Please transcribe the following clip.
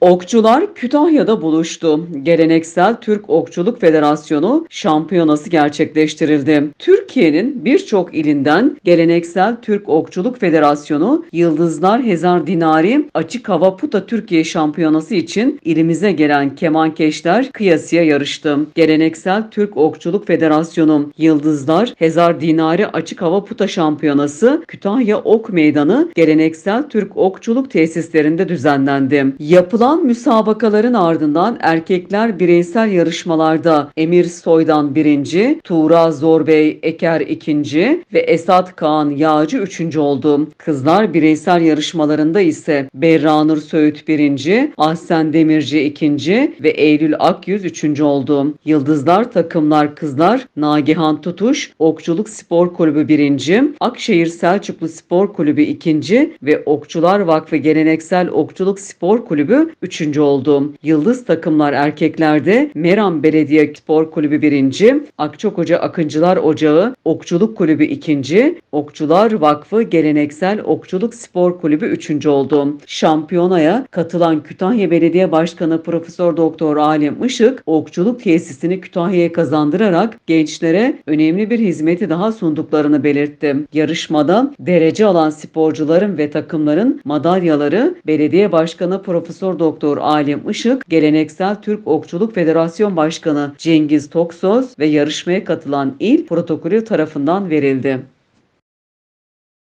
Okçular Kütahya'da buluştu. Geleneksel Türk Okçuluk Federasyonu şampiyonası gerçekleştirildi. Türkiye'nin birçok ilinden geleneksel Türk Okçuluk Federasyonu Yıldızlar Hezar Dinari Açık Hava Puta Türkiye Şampiyonası için ilimize gelen kemankeşler kıyasıya yarıştı. Geleneksel Türk Okçuluk Federasyonu Yıldızlar Hezar Dinari Açık Hava Puta Şampiyonası Kütahya Ok Meydanı Geleneksel Türk Okçuluk Tesislerinde düzenlendi. Yapılan müsabakaların ardından erkekler bireysel yarışmalarda Emir Soydan birinci, Tuğra Zorbey Eker ikinci ve Esat Kaan Yağcı üçüncü oldu. Kızlar bireysel yarışmalarında ise Berranur Söğüt birinci, Ahsen Demirci ikinci ve Eylül Akyüz üçüncü oldu. Yıldızlar takımlar kızlar Nagihan Tutuş Okçuluk Spor Kulübü birinci, Akşehir Selçuklu Spor Kulübü ikinci ve Okçular Vakfı Geleneksel Okçuluk Spor Kulübü üçüncü oldu. Yıldız takımlar erkeklerde Meram Belediye Spor Kulübü birinci, Akçakoca Akıncılar Ocağı Okçuluk Kulübü ikinci, Okçular Vakfı Geleneksel Okçuluk Spor Kulübü üçüncü oldu. Şampiyonaya katılan Kütahya Belediye Başkanı Profesör Doktor Alem Işık, okçuluk tesisini Kütahya'ya kazandırarak gençlere önemli bir hizmeti daha sunduklarını belirtti. Yarışmada derece alan sporcuların ve takımların madalyaları Belediye Başkanı Profesör Doktor Alem Işık, Geleneksel Türk Okçuluk Federasyon Başkanı Cengiz Toksöz ve yarışmaya katılan il protokolü tarafından verildi.